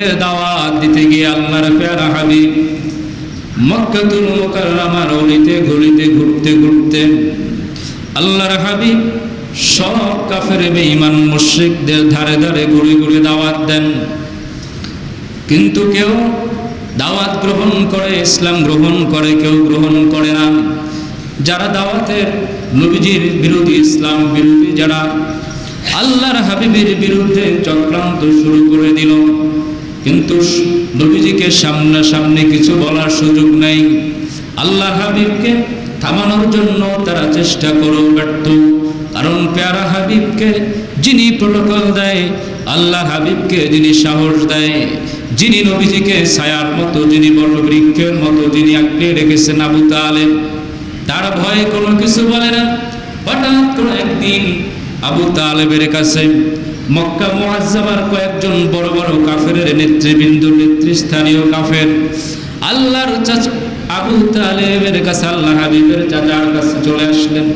দাওয়াত দিতে গিয়ে আল্লাহর পেয়ারা মক্কাতুল মুকাররমার অলিতে গলিতে ঘুরতে ঘুরতে আল্লাহর সব কাফের বেঈমান মুশরিকদের ধারে ধারে ঘুরে ঘুরে দাওয়াত দেন। কিন্তু কেউ দাওয়াত গ্রহণ করে, ইসলাম গ্রহণ করে, কেউ গ্রহণ করে না। যারা দাওয়াতের নবীজির বিরোধী ইসলাম বিরোধী, যারা আল্লাহর হাবিবের বিরুদ্ধে চক্রান্ত শুরু করে দিল। কিন্তু নবীজিকে সামনাসামনি কিছু বলার সুযোগ নেই। আল্লাহ হাবিবকে থামানোর জন্য তারা চেষ্টা করেও ব্যর্থ। কারণ পেয়ারা হাবিবকে যিনি প্রোটোকল দেয় আল্লাহ হাবিবকে যিনি সাহস দেয়, যিনি নবীজিকে ছায়ার মতো, যিনি বটবৃক্ষের মতো, যিনি আঁকড়ে রেখেছেন আবু তালেব, তার ভয়ে কোনো কিছু বলে না। হঠাৎ করে একদিন আবু তালেবের কাছে মক্কা মুআজ্জামার কয়েকজন বড় বড় কাফের নেতৃবৃন্দ, নেতৃস্থানীয় কাফের। আল্লাহর চাচা আবু তালেবের কাছে আল্লাহ হাবিবের চাচার কাছে চলে আসলেন।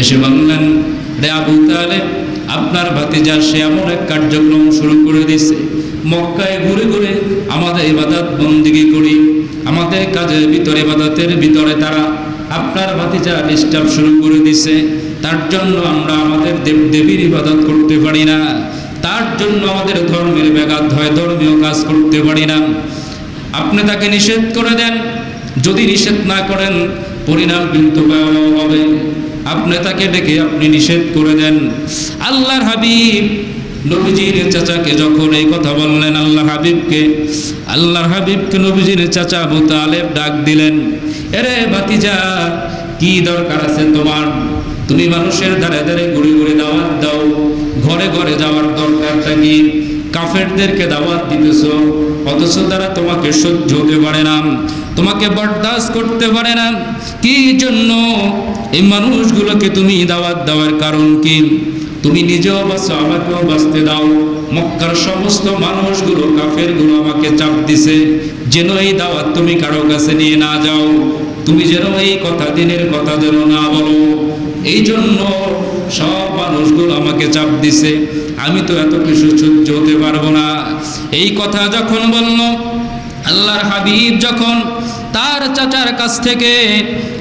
এসে বললেন, রে আবু তালেব, আপনার ভাতিজা সে এমন এক কার্যক্রম শুরু করে দিছে মক্কায় ঘুরে ঘুরে আমাদের ইবাদত বন্দিগি করি। আমাদের কাজের ভিতরে ইবাদতের ভিতরে তারা আপনার ভাতিজা ডিস্টার্ব শুরু করে দিছে তার জন্য আমরা আমাদের দেব দেবীর ইবাদত করতে পারি না। তার জন্য আমাদের ধর্মের ব্যাঘাত হয়, ধর্মীয় কাজ করতে পারি না। আপনি তাকে নিষেধ করে দেন। যদি নিষেধ না করেন, পরিণাম কিন্তু হবে। আপনি তাকে ডেকে আপনি নিষেধ করে দেন। আল্লাহর হাবিব, নবীজির চাচাকে যখন এই কথা বললেন আল্লাহ হাবিবকে, আল্লাহর হাবিবকে নবীজির চাচা আবু তালেব ডাক দিলেন, এরে ভাতিজা, কি দরকার আছে তোমার? তুমি মানুষের ধারে ধারে ঘুরে ঘুরে দাওয়াত দাও। ঘরে ঘরে যাওয়ার দরকারটা কি? কাফেরদেরকে দাওয়াত দিতেছ, অথচ তারা তোমাকে সহ্য হতে পারে না, তোমাকে বরদাস্ত করতে পারে না। কি জন্য? এই মানুষগুলোকে তুমি দাওয়াত দেওয়ার কারণ কি? তুমি নিজেও বাঁচো, আমাকেও বাঁচতে দাও। মক্কার সমস্ত মানুষগুলো, কাফেরগুলো আমাকে চাপ দিছে, যেন এই দাওয়াত তুমি কারও কাছে নিয়ে না যাও। তুমি যেন এই কথা দিনের কথা যেন না বলো। এই জন্য সব মানুষগুলো আমাকে চাপ দিছে। আমি তো এত কিছু সহ্য হতে পারব না। এই কথা যখন বলল, আল্লাহর হাবিব যখন তার চাচার কাছ থেকে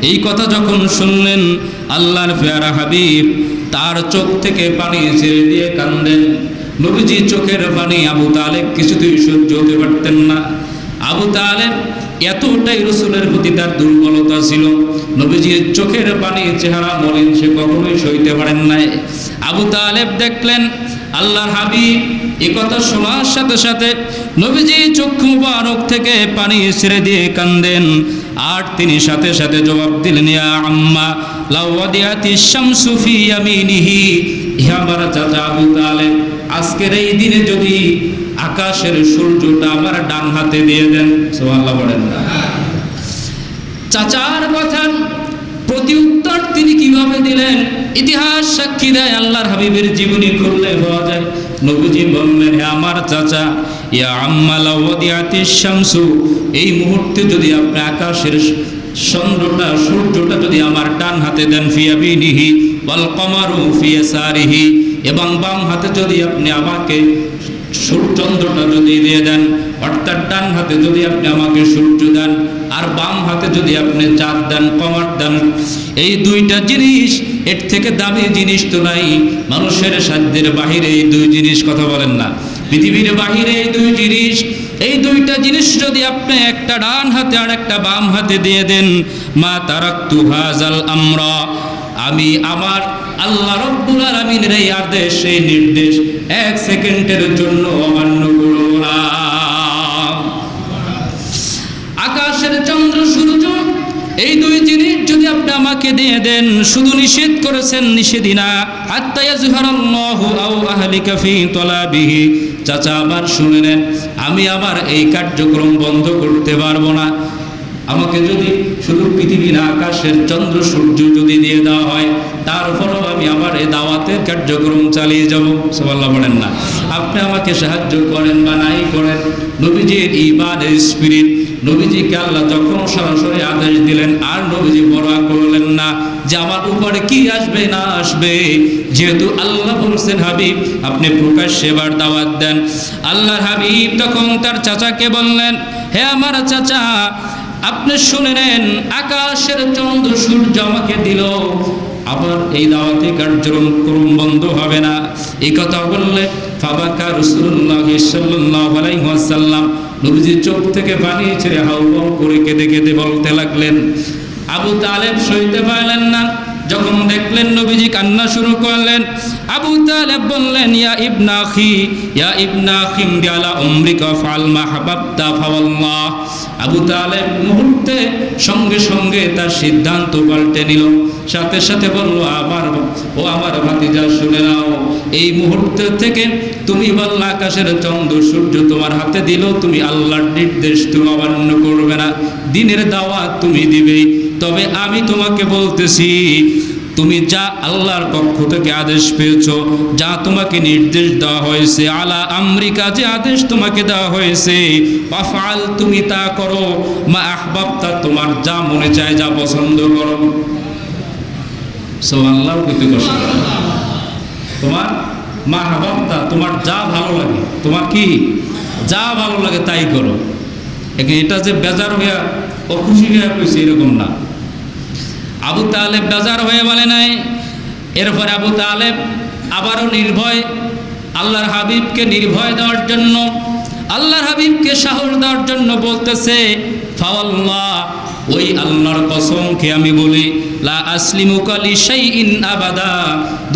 এই কথা যখন শুনলেন, আল্লাহর ফেয়ারা হাবিব তার চোখ থেকে পানি ছেড়ে দিয়ে কান্দেন। নবীজি চোখের পানি আবু তালেব কিছুতেই সহ্য হতে পারতেন না। আবু তালেব এতটাই রসুলের প্রতি তার দুর্বলতা ছিল। নবীজির চোখের পানি চেহারা মলিন সে কখনোই সইতে পারেন নাই। আবু তালেব দেখলেন, আল্লাহর হাবিব এ কথা শোনার সাথে সাথে নবীজি চক্ষু মুবারক থেকে পানি ছেড়ে দিয়ে কান্দেন। আর তিনি সাথে সাথে জবাব দিলেন, ইয়া আম্মা লাওয়াদিয়াতি শামসু ফি ইয়ামিনিহি। ইহা আমার চাচা আবু তালেব, আজকের এই দিনে যদি আকাশের সূর্যটা আমার ডান হাতে দিয়ে দেন, সুবহানাল্লাহ বলেন না। চাচার কথা, প্রতি উত্তর তিনি কীভাবে দিলেন? ইতিহাস সাক্ষী দেয়, আল্লাহর হাবিবের জীবনী করলে পাওয়া যায়। নবীজি বললেন আমার চাচা, ইয়া আম্মালা ওয়াদিয়াতিস শামসু, এই মুহূর্তে যদি আপনি আকাশের চন্দ্রটা, সূর্যটা যদি আমার ডান হাতে দেন ফিয়াবিনিহি ওয়াল কমারু ফিয়াসারিহি এবং বাম হাতে যদি আপনি আমাকে সূর্যচন্দ্রটা যদি দিয়ে দেন, অর্থাৎ ডান হাতে যদি আপনি আমাকে সূর্য দেন আর বাম হাতে যদি আপনি চাঁদ দেন, কমার দেন, এই দুইটা জিনিস, এর থেকে দামি জিনিস তো নাই। মানুষের সাধ্যের বাহিরে এই দুই জিনিস কথা বলেন না। পৃথিবীর বাহিরে এই দুই জিনিস, এই দুইটা জিনিস যদি আপনি একটা ডান হাতে আর একটা বাম হাতে দিয়ে দেন, মা তারাক্তু হাজাল আমরা। আমি আমার আল্লাহ রব্বুল আলামিনের এই আদেশ, এই নির্দেশ এক সেকেন্ডের জন্য অমান্য করব না আকাশের চন্দ্র সূর্য এই দুই জিনিস যদি আপনি আমাকে দিয়ে দেন, শুধু নিষেধ করেছেন নিষেধিনা তলাবিহি। চাচা, আবার শুনে নেন, আমি আমার এই কার্যক্রম বন্ধ করতে পারব না। আমাকে যদি শুধু পৃথিবী না আকাশের চন্দ্র, সূর্য যদি দিয়ে দেওয়া হয় তারপরও আমি আমার এই দাওয়াতের কার্যক্রম চালিয়ে যাব। সবাল্লাহ বলেন না। আপনি আমাকে সাহায্য করেন বা নাই করেন, নবীজির ইমানের স্পিরিট নবীজিকে আল্লাহ যখন সরাসরি আদেশ দিলেন, আর নবীজি বড় করলেন না যে আমার উপরে কি আসবে, না আসবে। যেহেতু আল্লাহ বলছেন, হাবিব, আপনি প্রকাশ সেবার দাওয়াত দেন। আল্লাহর হাবিব তখন তার চাচাকে বললেন, হে আমার চাচা, আপনি শুনে নেন, আকাশের চন্দ্র সূর্য আমাকে দিল। আবার এই দাওয়াতি কার্যক্রম বন্ধ হবে না। এই কথা বললে ফাবাকা রসুল্লাহ সাল্লাল্লাহু আলাইহি নবীজির চোখ থেকে পানি ছেড়ে হাউ হাউ করে কেঁদে কেঁদে বলতে লাগলেন, আবু তালেব সইতে পারলেন না। যখন দেখলেন নবীজি কান্না শুরু করলেন, আবু তালেব বললেন, ইয়া ইবনা আখি, ইয়া ইবনা আখিম দিয়ালা উমরিকা ফাল মাহবাবতা ফাওয়াল্লাহ। আবু তালেব মুহূর্তে সঙ্গে সঙ্গে তার সিদ্ধান্ত পাল্টে নিল। সাথে সাথে বলল আমার ও আমার ভাতিজা শুনে নাও। এই মুহূর্তে থেকে তুমি বললা, আকাশের চন্দ্র, সূর্য তোমার হাতে দিল, তুমি আল্লাহর নির্দেশ তুমি অমান্য করবে না। দিনের দাওয়াত তুমি দিবেই তবে আমি তোমাকে বলতেছি, তুমি যা আল্লাহর পক্ষ থেকে আদেশ পেয়েছ, যা তোমাকে নির্দেশ দেওয়া হয়েছে, আলা আমেরিকা যে আদেশ তোমাকে দেওয়া হয়েছে পাফাল তুমি তা করো, মা আহবাবতা তোমার যা মনে চায় যা পছন্দ করো। সো আল্লাহ কিন্তু কষ্ট। করে। তোমার মা আহবাবতা তোমার যা ভালো লাগে, তোমার কি? যা ভালো লাগে তাই করো। এটা যে বেজার হইয়া অখুশি হইয়া কইছে, এরকম না। আবু তালেব বেজার হয়ে বলে নাই। এরপরে আবু তালেব আবারও নির্ভয়, আল্লাহর হাবিবকে নির্ভয় দেওয়ার জন্য, আল্লাহর হাবিবকে সাহস দেওয়ার জন্য বলতেছে, ফাওয়াল্লাহ, ওই আল্লাহর কসমকে আমি বলি লা আসলিমু কালি শাইইন আবাদা।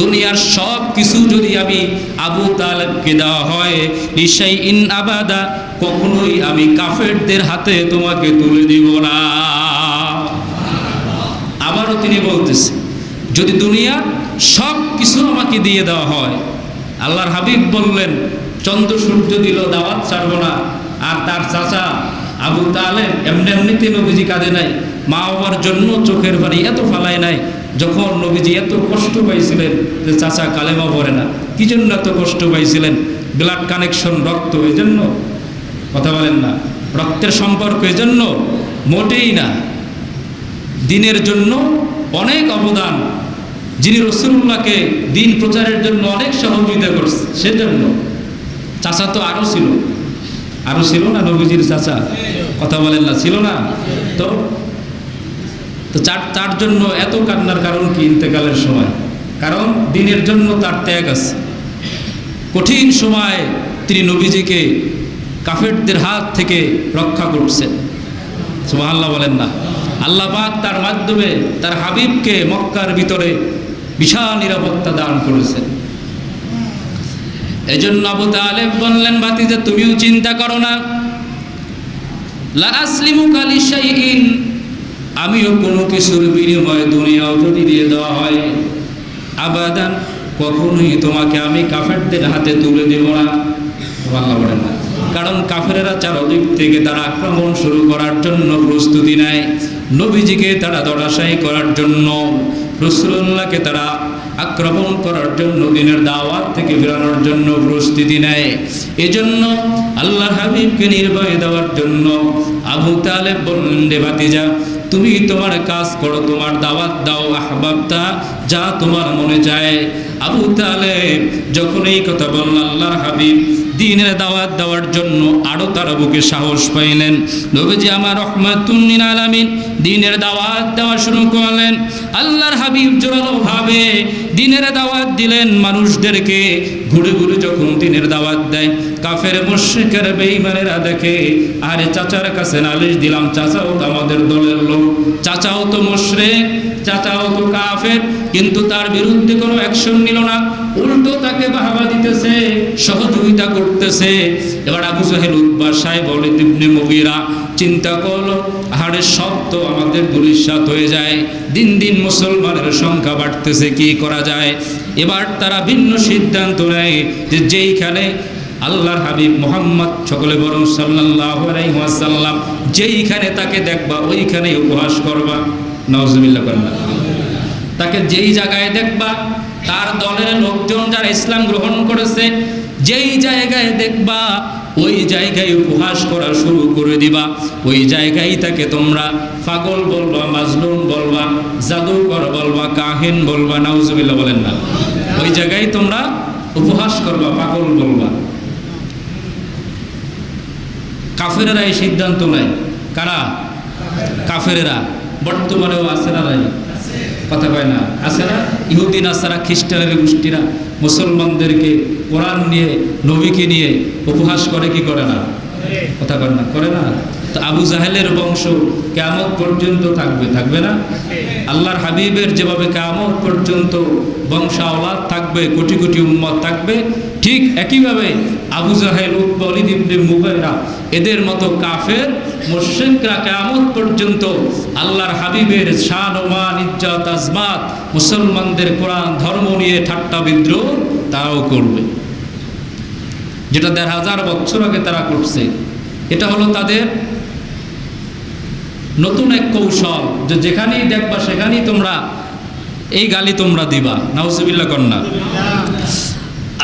দুনিয়ার সব কিছু যদি আমি আবু তালেবকে দেওয়া হয়, লিশাইইন আবাদা, কখনোই আমি কাফেরদের হাতে তোমাকে তুলে দিব না। আবারও তিনি বলতেছে, যদি দুনিয়া সব কিছু আমাকে দিয়ে দেওয়া হয়, আল্লাহর হাবিব বললেন চন্দ্র সূর্য দিল, দাওয়াত ছাড়ব না। আর তার চাচা আবু তালেব এমনি এমনিতে নবীজি কাঁদে নাই। মা বাবার জন্য চোখের বাড়ি এত ফালায় নাই, যখন নবীজি এত কষ্ট পাইছিলেন যে চাচা কালেমা পড়ে না, কি জন্য এত কষ্ট পাইছিলেন? ব্লাড কানেকশন রক্ত এই জন্য কথা বলেন না। রক্তের সম্পর্ক এই জন্য মোটেই না। দিনের জন্য অনেক অবদান। যিনি রসুল্লাহকে দিন প্রচারের জন্য অনেক সহযোগিতা করছে, সেজন্য। চাচা তো আরও ছিল। আরও ছিল না নবীজির চাচা? কথা বলেন না, ছিল না? তো তো চার, তার জন্য এত কান্নার কারণ কি ইন্তেকালের সময়? কারণ দিনের জন্য তার ত্যাগ আছে। কঠিন সময় তিনি নবীজিকে কাফেরদের হাত থেকে রক্ষা করছেন। সুবহানাল্লাহ বলেন না। আল্লাহ পাক তার মাধ্যমে তার হাবিবকে মক্কার ভিতরে বিশাল নিরাপত্তা দান করেছেন। এই জন্য আবু তালেব বললেন বাতিজা তুমিও চিন্তা করো না। লা আসলিমু কালি আমিও কোনো কিছুর বিনিময়ে দুনিয়াও যদি দিয়ে দেওয়া হয়। আবাদান, কখনোই তোমাকে আমি কাফেরদের হাতে তুলে দেব না। আল্লাহ বলেন না। কারণ কাফেরেরা চারদিক থেকে তারা আক্রমণ শুরু করার জন্য প্রস্তুতি নেয়। নবীজিকে তারা দড়াশাই করার জন্য রসুল্লাহকে তারা আক্রমণ করার জন্য, দিনের দাওয়াত থেকে বেরানোর জন্য প্রস্তুতি নেয়। এজন্য আল্লাহ হাবিবকে নির্ভয় দেওয়ার জন্য আবু তালেব বললেন রে তুমি তোমার কাজ করো, তোমার দাওয়াত দাও আহবাবতা যা তোমার মনে যায়। আবু তালেব যখন এই কথা বলল আল্লাহ হাবিব দিনের দাওয়াত দেওয়ার জন্য আরও তারা বুকে সাহস পাইলেন। নবীজি আমার রহমাতুন্নিন আলামিন দিনের দাওয়াত দেওয়া শুরু করলেন। আল্লাহর হাবিব জোরালো ভাবে দিনের দাওয়াত দিলেন। মানুষদেরকে ঘুরে ঘুরে যখন দিনের দাওয়াত দেয়, কাফের মুশ্রিকের বেঈমানেরা দেখে, আরে চাচার কাছে নালিশ দিলাম, চাচাও তো আমাদের দলের লোক, চাচাও তো মুশরিক, চাচাও তো কাফের। কিন্তু তার বিরুদ্ধে কোনো অ্যাকশন নিল না। উল্টো তাকে বাহাবা দিতেছে, সহযোগিতা করতেছে। এবার আবু সাহেল উদ্বাস সাহেব বলে ইবনে মুগিরা, চিন্তা করল হাড়ে সব তো আমাদের গুলিশাত হয়ে যায়। দিন দিন মুসলমানের সংখ্যা বাড়তেছে, কি করা যায়? এবার তারা ভিন্ন সিদ্ধান্ত নেয় যে যেইখানে আল্লাহর হাবিব মোহাম্মদ সকলে বরং সাল্লাহ আলাইসাল্লাম যেইখানে তাকে দেখবা ওইখানে উপহাস করবা। নজমিল্লা তাকে যেই জায়গায় দেখবা তার দলের লোকজন যারা ইসলাম গ্রহণ করেছে, যেই জায়গায় দেখবা, ওই জায়গায় উপহাস করা শুরু করে দিবা। ওই জায়গায় তাকে তোমরা পাগল বলবা, মাজলুম বলবা, জাদুকর বলবা, কাহিন বলবা, নাউজুবিল্লাহ বলেন না। ওই জায়গায় তোমরা উপহাস করবা, পাগল বলবা। কাফেরেরা এই সিদ্ধান্ত নেয়। কারা? কাফেরেরা। বর্তমানেও না নাই? কথা কয় না? আছে না? ইহুদিন আসারা খ্রিস্টানের গোষ্ঠীরা মুসলমানদেরকে কোরআন নিয়ে, নবীকে নিয়ে উপহাস করে কি করে না? কথা কয় না, করে না। তো আবু জাহেলের বংশ কেমন পর্যন্ত থাকবে থাকবে না? আল্লাহর হাবিবের যেভাবে কেমন পর্যন্ত বংশাওলাদ থাকবে, কোটি কোটি উম্মত থাকবে ঠিক একইভাবে আবু জাহেল উদ্বলিদ ইবনে মুগাইরা এদের মতো কাফের মুশরিকরা কেমন পর্যন্ত আল্লাহর হাবিবের শান ওমান ইজ্জত, আজমাত মুসলমানদের কোরআন, ধর্ম নিয়ে ঠাট্টা বিদ্রোহ তারাও করবে। যেটা দেড় হাজার বছর আগে তারা করছে। এটা হলো তাদের নতুন এক কৌশল যে যেখানেই দেখবা সেখানেই তোমরা এই গালি তোমরা দিবা। নাউজুবিল্লাহ কন্যা।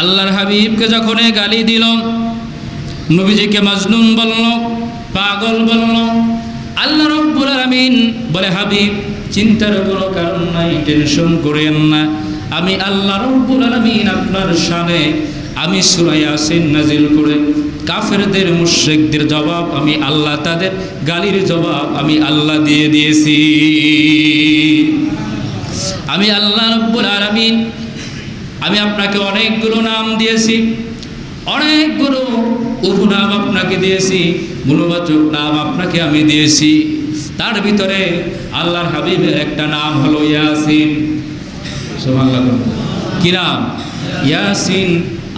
আল্লাহর হাবিবকে যখন গালি দিল, নবীজিকে মাজনুন বলল, পাগল বলল, আল্লাহ রব্বুল আলামিন বলে, হাবিব, চিন্তার কোনো কারণ নাই, টেনশন করেন না। আমি আল্লাহ রব্বুল আলামিন আপনার শানে আমি সূরা ইয়াসিন নাজিল করে, কাফেরদের, মুশরিকদের জবাব আমি আল্লাহ, তাদের গালির জবাব আমি আল্লাহ দিয়ে দিয়েছি। আমি আল্লাহ রব্বুল আলামিন আমি আপনাকে অনেকগুলো নাম দিয়েছি, অনেকগুলো উপনাম আপনাকে দিয়েছি গুণবাচক নাম আপনাকে আমি দিয়েছি। তার ভিতরে আল্লাহর হাবিবের একটা নাম হলো ইয়াসিন। কি নাম? ইয়াসিন।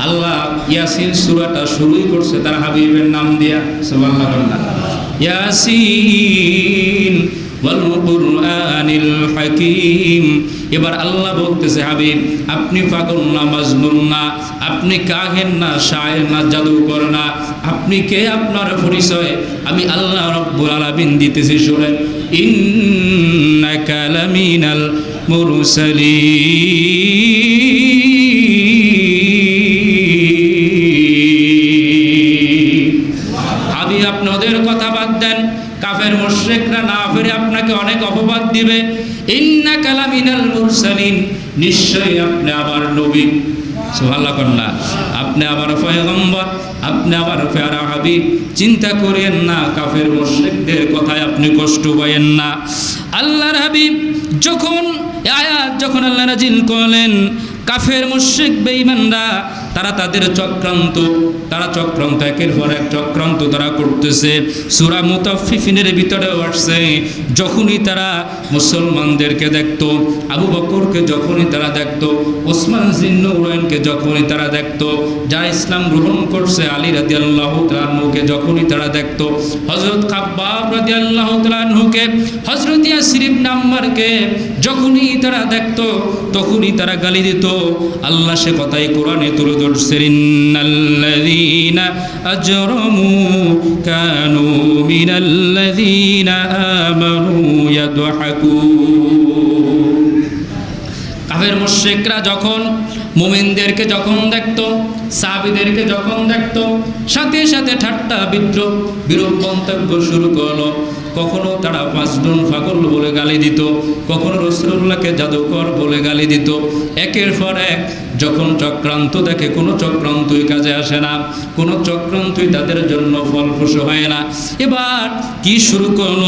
আল্লাহ ইয়াসিন সূরাটা শুরুই করছে, তার হাবিবের নাম দিয়া। সুবহানাল্লাহ। ইয়াসিন। কুরআনিল হাকীম। এবার আল্লাহ বলতেছে, হাবিব, আপনি পাগল না মাজনুন না, আপনি কাহেন না, শায়ের না, জাদুকর না, আপনি কে আপনার পরিচয়? আমি আল্লাহ রব্বুল আলামিন দিতেছি, শুনেন। ইন্নাকা লামিনাল মুরসালিন। কালামিনাল মুরসালিন, নিশ্চয়ই আপনি আমার নবী। সুবহানাল্লাহ কন্যা আপনি আমার পয়গম্বর, আপনি আমার পেয়ারা হাবিব। চিন্তা করেন না, কাফের মুশরিকদের কথায় আপনি কষ্ট পাইয়েন না। আল্লাহর হাবিব যখন আয়াত যখন আল্লাহ নাজিল করলেন, কাফের মুশরিক, বেঈমানরা তারা তাদের চক্রান্ত, তারা চক্রান্ত, একের পর এক চক্রান্ত তারা করতেছে। সূরা মুতাফফিফিনের ভিতরে আসছে, যখনই তারা মুসলমানদেরকে দেখত, আবু বকরকে যখনই তারা দেখতো, ওসমান জিন্নুরাইনকে যখনই তারা দেখতো যারা ইসলাম গ্রহণ করছে, আলী রাদিয়াল্লাহু তাআলাকে যখনই তারা দেখতো হজরত খাব্বাব রাদিয়াল্লাহু তাআলাকে হযরত ইয়াসির ইবনে আম্মারকে যখনই তারা দেখত, তখনই তারা গালি দিত। আল্লাহ সে কথাই কোরআনে তুলে আমানু ইয়াদহাকুন কাফের মুশরিকরা যখন মুমিনদেরকে যখন দেখতো, সাহাবীদেরকে যখন দেখতো, সাথে সাথে ঠাট্টা বিদ্রোহ, বিরূপ মন্তব্য শুরু করল। কখনো তারা পাঁচজন ফাগল বলে গালি দিত, কখনো রসুল্লাহকে জাদুকর বলে গালি দিত। একের পর এক যখন চক্রান্ত দেখে, কোনো চক্রান্তই কাজে আসে না, কোনো চক্রান্তই তাদের জন্য ফলপ্রসূ হয় না। এবার কি শুরু করল?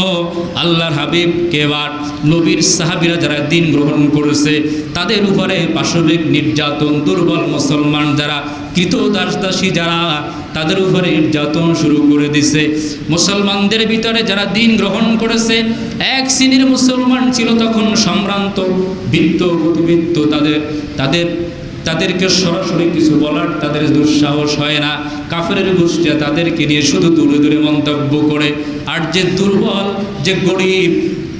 আল্লাহর হাবিবকে এবার? নবীর সাহাবিরা যারা দিন গ্রহণ করেছে, তাদের উপরে পাশবিক নির্যাতন, দুর্বল মুসলমান যারা কৃত দাস দাসী যারা তাদের উপরে নির্যাতন শুরু করে দিছে। মুসলমানদের ভিতরে যারা দিন গ্রহণ করেছে, এক শ্রেণির মুসলমান ছিল তখন সম্ভ্রান্ত বৃত্ত গতিবৃত্ত তাদের তাদের, তাদেরকে সরাসরি কিছু বলার তাদের দুঃসাহস হয় না। কাফের গোষ্ঠী তাদেরকে নিয়ে শুধু দূরে দূরে মন্তব্য করে, আর যে দুর্বল, যে গরিব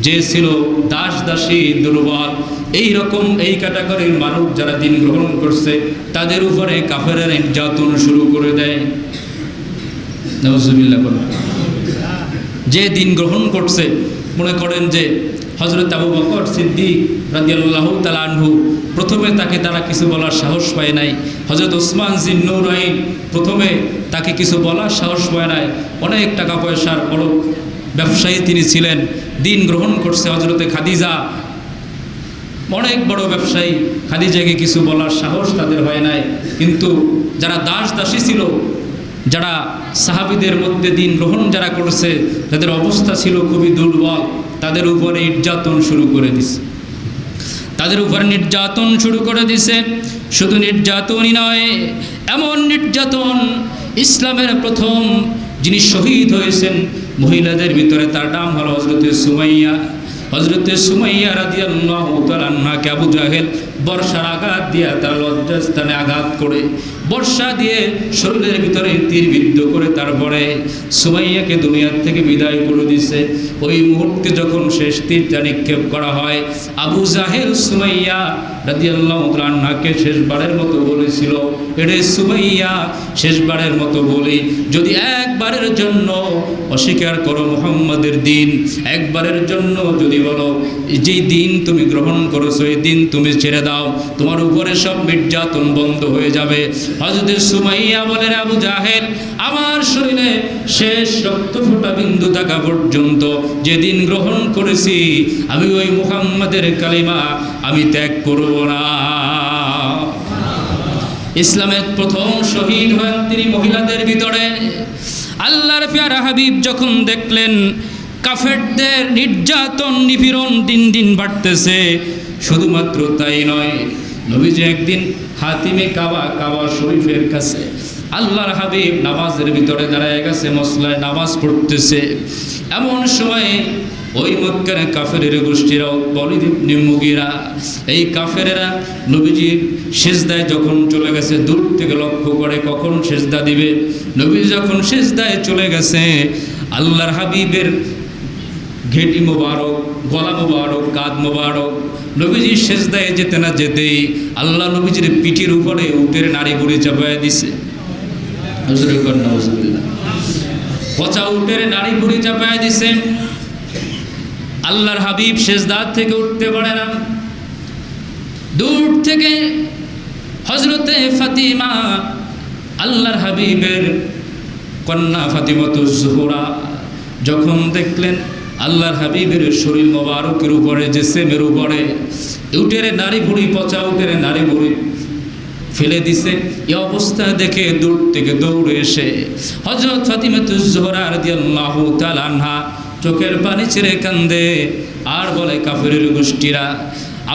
যে ছিল দাস দাসী দুর্বল এই রকম এই ক্যাটাগরির মানুষ যারা দিন গ্রহণ করছে, তাদের উপরে কাফের নির্যাতন শুরু করে দেয়। যে দিন গ্রহণ করছে, মনে করেন যে হজরত আবু বকর সিদ্দিক রাজিয়াল্লাহ তালানহু প্রথমে তাকে তারা কিছু বলার সাহস পায় নাই। হজরত ওসমান জিন্নুরাইন প্রথমে তাকে কিছু বলার সাহস পায় নাই। অনেক টাকা পয়সার বড় ব্যবসায়ী তিনি ছিলেন, দিন গ্রহণ করছে হজরতে খাদিজা। অনেক বড় ব্যবসায়ী, খাদিজাকে কিছু বলার সাহস তাদের হয় নাই। কিন্তু যারা দাস দাসী ছিল, যারা সাহাবিদের মধ্যে দিন গ্রহণ যারা করছে, তাদের অবস্থা ছিল খুবই দুর্বল। তাদের উপরে নির্যাতন শুরু করে দিছে। তাদের উপর নির্যাতন শুরু করে দিছে। শুধু নির্যাতনই নয়, এমন নির্যাতন ইসলামের প্রথম যিনি শহীদ হয়েছেন মহিলাদের ভিতরে তার নাম হলো হজরতে সুমাইয়া। হজরতে সুমাইয়া রাদিয়াল্লাহু তাআলাকে আবু জাহেল বর্ষার আঘাত দিয়ে তার লজ্জাস্থানে আঘাত করে, বর্ষা দিয়ে শরীরের ভিতরে তীর বিদ্ধ করে তারপরে সুমাইয়াকে দুনিয়ার থেকে বিদায় করে দিছে। ওই মুহূর্তে যখন শেষ তীরটা নিক্ষেপ করা হয়, আবু জাহেল সুমাইয়া রাদিয়াল্লাহু তাআলাকে শেষবারের মতো বলেছিল, এরে সুমাইয়া, শেষবারের মতো বলি, যদি একবারের জন্য অস্বীকার করো মুহাম্মাদের দিন, একবারের জন্য যদি বলো, যেই দিন তুমি গ্রহণ করেছ, এই দিন তুমি ছেড়ে দাও, তোমার উপরে সব নির্যাতন বন্ধ হয়ে যাবে। হজরত সুমাইয়া বলেন, আবু জাহেদ আমার শরীরে শেষ রক্ত ফোটা বিন্দু থাকা পর্যন্ত যেদিন গ্রহণ করেছি, আমি ওই মুহাম্মাদের কালিমা আমি ত্যাগ করব না। ইসলামের প্রথম শহীদ হন তিনি মহিলাদের ভিতরে। আল্লাহর পেয়ারা হাবিব যখন দেখলেন কাফেরদের নির্যাতন, নিপীড়ন দিন দিন বাড়তেছে, শুধুমাত্র তাই নয়, নবীজি একদিন হাতিমে কাবা কাবা শরীফের কাছে আল্লাহর হাবিব নামাজের ভিতরে দাঁড়ায় গেছে মশলায় নামাজ পড়তেছে। এমন সময় ওই মক্কার কাফেরের গোষ্ঠীরা বলিদ নিমুগিরা এই কাফেরেরা নবীজির সেজদায় যখন চলে গেছে, দূর থেকে লক্ষ্য করে কখন সেজদা দিবে? নবী যখন সেজদায় চলে গেছে, আল্লাহর হাবিবের ঘেটি মোবারক, গলা মোবারক কাদ মোবারক, নবীজি সেজদায় যেতে না যেতেই আল্লাহ নবীজির পিঠির উপরে উটের নারী বুড়ি চাপায় দিছে। পচা উটের নারী বুড়ি চাপায় দিছে। আল্লাহর হাবিব শেষদার থেকে উঠতে পারে না। দূর থেকে হজরতে ফাতিমা, আল্লাহর হাবিবের কন্যা ফাতিমত জোহরা যখন দেখলেন আল্লাহর হাবিবের শরীর মোবারকের উপরে যে সেমের উপরে, উটের নারী বুড়ি পচা উটের নারী বুড়ি ফেলে দিছে, এ অবস্থা দেখে দূর থেকে দৌড়ে এসে হজরত ফাতিমাতুজোহরা রাদিয়াল্লাহু তাআলা আনহা চোখের পানি ছেড়ে কান্দে। আর বলে কাফেরের গোষ্ঠীরা,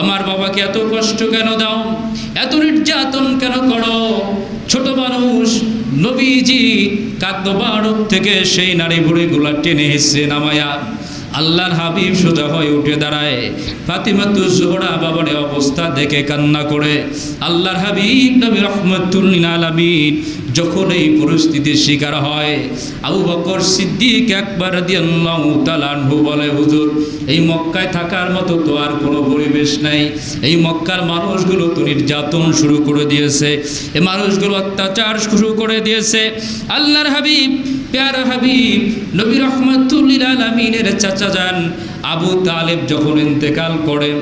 আমার বাবাকে এত কষ্ট কেন দাও? এত নির্যাতন কেন করো? ছোট মানুষ, নবীজি কাদ্য বাড়ক থেকে সেই নারী বুড়িগুলা টেনে এসছে নামায়া আল্লাহর হাবিব সোজা হয়ে উঠে দাঁড়ায়। ফাতিমাতু জোহরা বাবার অবস্থা দেখে কান্না করে। আল্লাহর হাবিব নবী রহমতুল্লিন আলামিন যখন এই পরিস্থিতির শিকার হয়, আবু বকর সিদ্দিক একবার তাআলাহু বলে, হুজুর, এই মক্কায় থাকার মতো তো আর কোনো পরিবেশ নাই। এই মক্কার মানুষগুলো তো নির্যাতন শুরু করে দিয়েছে। এই মানুষগুলো অত্যাচার শুরু করে দিয়েছে। আল্লাহর হাবিব প্যার হাবিব, নবী রহমতুল্লিল আলমিনের চাচা যান আবু তালেব যখন ইন্তেকাল করেন।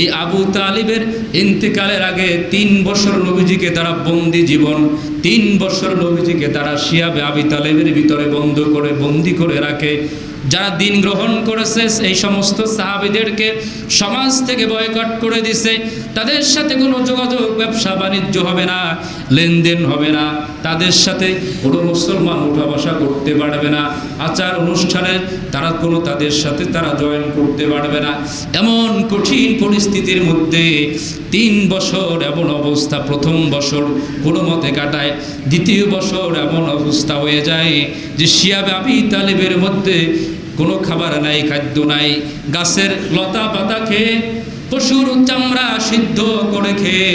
এই আবু তালিবের ইন্তেকালের আগে তিন বছর নবীজিকে তারা বন্দি জীবন, তিন বছর নবীজিকে তারা শিয়াবে আবি তালেবের ভিতরে বন্ধ করে, বন্দি করে রাখে। যারা দিন গ্রহণ করেছে, এই সমস্ত সাহাবিদেরকে সমাজ থেকে বয়কট করে দিছে। তাদের সাথে কোনো যোগাযোগ, ব্যবসা, বাণিজ্য হবে না, লেনদেন হবে না। তাদের সাথে কোনো মুসলমান উঠা বসা করতে পারবে না। আচার অনুষ্ঠানে তারা কোনো তাদের সাথে তারা জয়েন করতে পারবে না। এমন কঠিন পরিস্থিতির মধ্যে তিন বছর এমন অবস্থা, প্রথম বছর কোনো মতে কাটায়, দ্বিতীয় বছর এমন অবস্থা হয়ে যায় যে শিয়াবে আবি তালেবের মধ্যে কোনো খাবার নাই, খাদ্য নাই। গাছের লতা পাতা খেয়ে, পশুর চামড়া সিদ্ধ করে খেয়ে,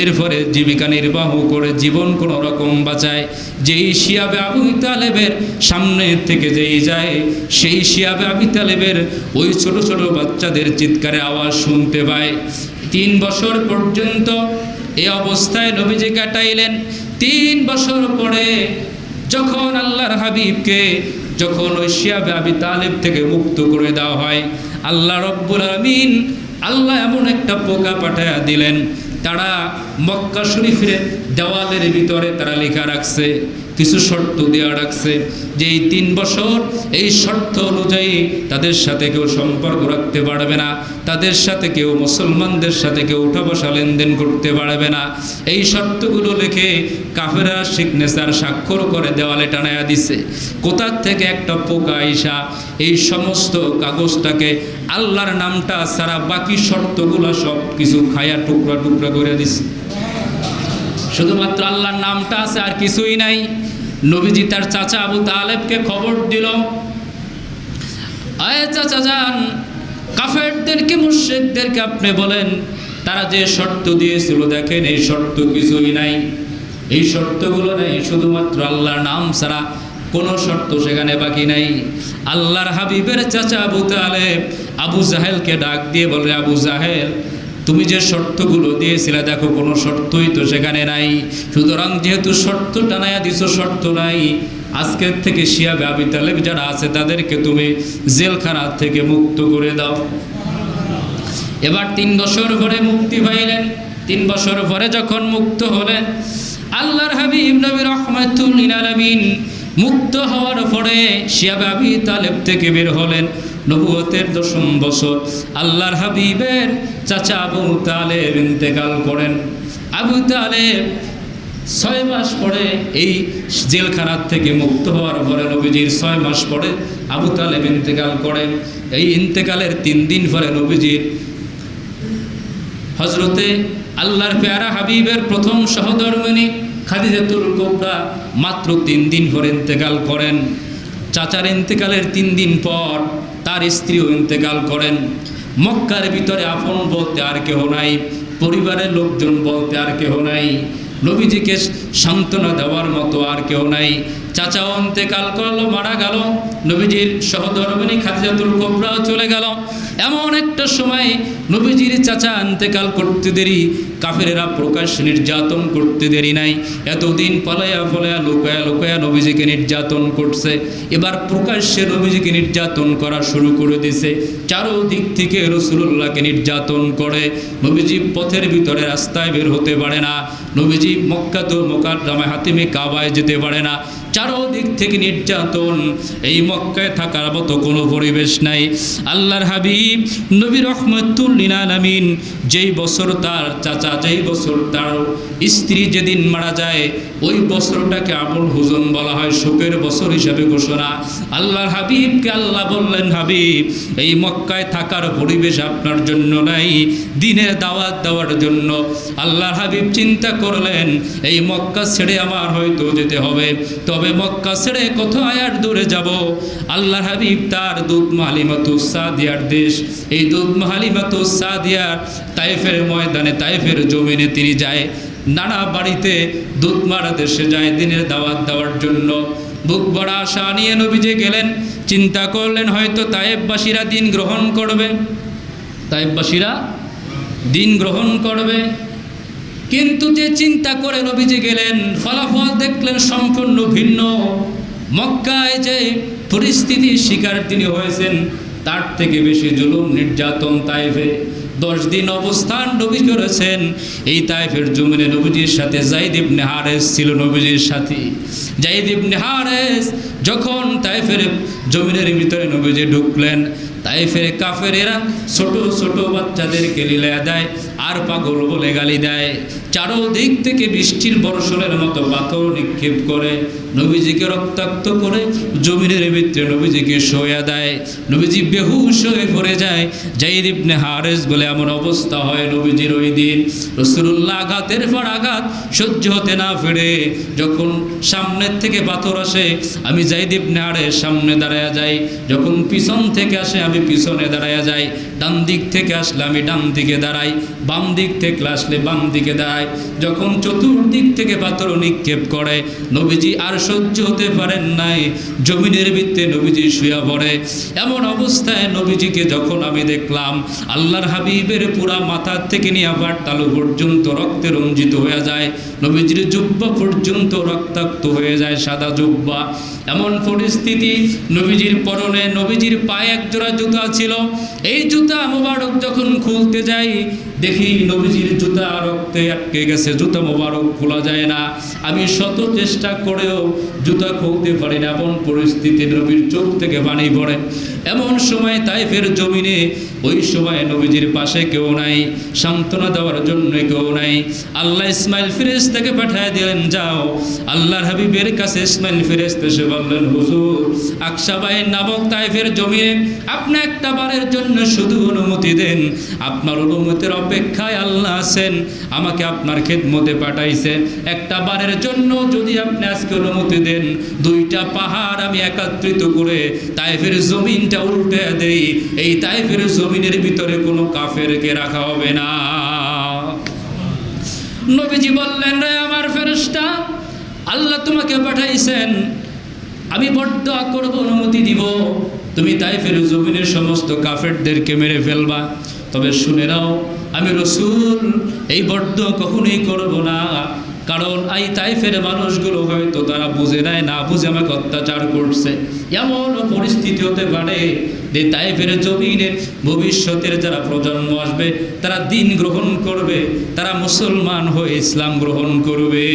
এরপরে জীবিকা নির্বাহ করে জীবন কোনো রকম বাঁচায়। যেই শিয়াবে আবু তালেবের সামনে থেকে যেই যায়, সেই শিয়াবে আবি তালেবের ওই ছোট ছোট বাচ্চাদের চিৎকারে আওয়াজ শুনতে পায়। তিন বছর পর্যন্ত এ অবস্থায় নবীজি কাটাইলেন। তিন বছর পরে যখন আল্লাহর হাবিবকে যখন ওই শিয়াবে আবি তালেব থেকে মুক্ত করে দেওয়া হয়, আল্লাহ রব্বুল আমিন আল্লাহ এমন একটা পোকা পাঠায়া দিলেন। তারা মক্কা শরীফের দেওয়ালের ভিতরে তারা লেখা রাখছে, কিছু শর্ত দেওয়া রাখছে যে এই তিন বছর এই শর্ত অনুযায়ী তাদের সাথে কেউ সম্পর্ক রাখতে পারবে না। তাদের সাথে কেউ মুসলমানদের সাথে কেউ উঠা বসা লেনদেন করতে পারবে না। এই শর্তগুলো লিখে কাফেরা সিগনেচার স্বাক্ষর করে দেওয়ালে টানায়া দিছে। কোথার থেকে একটা পোকা আইসা এই সমস্ত কাগজটাকে আল্লাহর নামটা ছাড়া বাকি শর্তগুলো সব কিছু খায়া টুকরা টুকরা করে দিছে। শুধুমাত্র আল্লাহর নামটা আছে আর কিছুই নাই। নবীজি তার চাচা আবু তালেবকে খবর দিল, আয় চাচা যান কাফেরদেরকে মুর্শেকদেরকে আপনি বলেন, তারা যে শর্ত দিয়েছিল, দেখেন এই শর্ত কিছুই নাই। এই শর্তগুলো নেই, শুধুমাত্র আল্লাহর নাম ছাড়া কোনো শর্ত সেখানে বাকি নাই। আল্লাহর হাবিবের চাচা আবু তালে আবু জাহেলকে ডাক দিয়ে বলে, আবু জাহেল, তুমি যে শর্তগুলো দিয়েছিলে, দেখো কোনো শর্তই তো সেখানে নাই। সুতরাং যেহেতু শর্ত টানায়া দিছো শর্ত নাই আজকের থেকে শিয়াবে আবি তালেব যারা আছে, তাদেরকে তুমি জেলখানা থেকে মুক্ত করে দাও। এবার তিন বছর পরে মুক্তি পাইলেন। তিন বছর পরে যখন মুক্ত হলেন, আল্লাহর হাবিব নবী আলমিন মুক্ত হওয়ার পরে শিয়াবে আবি তালেব থেকে বের হলেন। নবুয়তের দশম বছর আল্লাহর হাবিবের চাচা আবু তালেব ইন্তেকাল করেন। আবু তালেব ছয় মাস পরে এই জেলখানার থেকে মুক্ত হওয়ার পরে নবীজির ছয় মাস পরে আবু তালেব ইন্তেকাল করেন এই ইন্তেকালের তিন দিন পরে নবীজির হজরতে আল্লাহর পেয়ারা হাবিবের প্রথম সহধর্মিনী খাদিজাতুল কোবরা মাত্র তিন দিন পরে ইন্তেকাল করেন। চাচার ইন্তেকালের তিন দিন পর তার স্ত্রীও ইন্তেকাল করেন। মক্কার ভিতরে আপন বলতে আর কেহ নাই, পরিবারের লোকজন বলতে আর কেহ নাই। নবীজিকে সান্ত্বনা দেওয়ার মতো আর কেউ নাই। চাচা অন্তে কাল করল, মারা গেল। নবীজির সহধর্মিনী খাদিজাতুল কোবরাও চলে গেল। এমন একটা সময় নবীজির চাচা অন্তেকাল করতে দেরি, কাফেরেরা প্রকাশ নির্যাতন করতে দেরি নাই। এতদিন পালায়া ফলায়া লোকায়া লোকায়া নবীজিকে নির্যাতন করছে। এবার প্রকাশ্যে নবীজিকে নির্যাতন করা শুরু করে দিছে। চারোদিক থেকে রসুল্লাহকে নির্যাতন করে। নবীজি পথের ভিতরে রাস্তায় বের হতে পারে না। নবীজি মক্কাত মোকাদ্দামায় হাতিমে কাবায় যেতে পারে না। চারোদিক থেকে নির্যাতন। এই মক্কায় থাকার মতো কোনো পরিবেশ নাই। আল্লাহর হাবিব নবী রহমতুল্লিন আলমিন, যেই বছর তার চাচা, যেই বছর তার স্ত্রী যেদিন মারা যায়, ওই বছরটাকে আমল হুজন বলা হয় শোকের বছর হিসাবে ঘোষণা। আল্লাহর হাবিবকে আল্লাহ বললেন, হাবিব, এই মক্কায় থাকার পরিবেশ আপনার জন্য নাই, দিনের দাওয়াত দেওয়ার জন্য। আল্লাহর হাবিব চিন্তা করলেন, এই মক্কা ছেড়ে আমার হয়তো যেতে হবে। তবে মক্কা ছেড়ে কোথায় আর দূরে যাব? আল্লাহর হাবিব তার দুধ মালিমাতু সাদিয়ার দেশ। এই দুধ মালিমাতু সাদিয়ার তাইফের ময়দানে, তাইফের জমিনে তিনি যায়। নানা বাড়িতে দুধ মারা দেশে যায় দিনের দাওয়াত দেওয়ার জন্য। বুক বড় আশা নিয়ে নবীজে গেলেন। চিন্তা করলেন, হয়তো তায়েববাসীরা দিন গ্রহণ করবে। তায়েববাসীরা দিন গ্রহণ করবে। কিন্তু যে চিন্তা করে নবীজি গেলেন, ফলাফল দেখলেন সম্পূর্ণ ভিন্ন। মক্কায় যে পরিস্থিতির শিকার তিনি হয়েছেন, তার থেকে বেশি জুলুম, নির্যাতন, তাইফে। দশ দিন অবস্থান নবী করেছেন, এই তাইফের জমিনে নবীজির সাথে জাইদ ইবনে হারেস ছিল নবীজির সাথী। জাইদ ইবনে হারেস যখন তাইফের জমিনের ভিতরে নবীজি ঢুকলেন, তাইফের কাফের এরা ছোট ছোট বাচ্চাদেরকে লীলা দেয় আর পাগল বলে গালি দেয়। চারোদিক থেকে বৃষ্টির বর্ষণের মতো পাথর নিক্ষেপ করে। নবীজিকে রক্তাক্ত করে জমিনের ভিতরে নবীজিকে শোয়া দেয়। নবীজি বেহুশ হয়ে পড়ে যায়। জাইদ ইবনে হারেস বলে এমন অবস্থা হয় নবীজির ওই দিন। রসুল্লাহ আঘাতের পর আঘাত সহ্য হতে না ফিরে যখন সামনের থেকে পাথর আসে, আমি জাইদ ইবনে হারেস সামনে দাঁড়ায়া যাই। যখন পিছন থেকে আসে, আমি পিছনে দাঁড়ায়া যাই। ডান দিক থেকে আসলে আমি ডান দিকে দাঁড়াই, বাম দিক থেকে আসলে বাম দিকে দাঁড়াই। যখন চতুর্দিক থেকে পাথর নিক্ষেপ করে, নবীজি আর সহ্য হতে পারেন নাই, জমিনের ভিত্তে নবীজি শুয়া পড়ে। এমন অবস্থায় নবীজিকে যখন আমি দেখলাম, আল্লাহর হাবিবের পুরা মাথার থেকে নিয়ে আবার তালু পর্যন্ত রক্তে রঞ্জিত হয়ে যায়। নবীজির জুব্বা পর্যন্ত রক্তাক্ত হয়ে যায়, সাদা জুব্বা। এমন পরিস্থিতি নবীজির পরনে, নবীজির পায়ে এক জোড়া জুতা ছিল। এই মোবারক যখন খুলতে যাই, দেখি নবীজির জুতা রক্তে আটকে গেছে। জুতা মোবারক খোলা যায় না। আমি শত চেষ্টা করেও জুতা খুলতে পারি না, এমন পরিস্থিতি নবীর চোখ থেকে পানি পড়ে। এমন সময় তাইফের জমিনে, ওই সময় নবীজির পাশে কেউ নাই, সান্ত্বনা দেওয়ার জন্য কেউ নাই। আল্লাহ ইসমাইল ফিরেজ থেকে পাঠিয়ে দিলেন, যাও। আল্লাহর হাবিবের কাছে ইসমাইল ফিরেজ এসে বললেন, হুজুর আকসাবাই নামক তাইফের জমিনে আপনি একটা বারের জন্য শুধু অনুমতি দেন। আপনার অনুমতির অপেক্ষায় আল্লাহ আছেন, আমাকে আপনার খেদমতে পাঠাইছে একটা বারের জন্য যদি আপনি আজকে অনুমতি দেন, দুইটা পাহাড় আমি একত্রিত করে তাইফের জমিনটা উল্টে দেই। এই তাইফের জমিনের ভিতরে কোনো কাফেরকে রাখা হবে না। নবীজি বললেন, রে আমার ফেরেশতা, আল্লাহ তোমাকে পাঠাইছেন। আমি বড্ড করব, অনুমতি দিব। তুমি তাইফের জমিনের সমস্ত কাফেরদেরকে মেরে ফেলবা। তবে শুনে নাও, আমি রসুল, এই বড্ড কখনোই করব না। কারণ এই তাইফের মানুষগুলো হয়তো তারা বুঝে নেয়, না বুঝে আমাকে অত্যাচার করছে। এমন পরিস্থিতি হতে পারে যে তাইফের জমিনে ভবিষ্যতের যারা প্রজন্ম আসবে, তারা দিন গ্রহণ করবে, তারা মুসলমান হয়ে ইসলাম গ্রহণ করবে।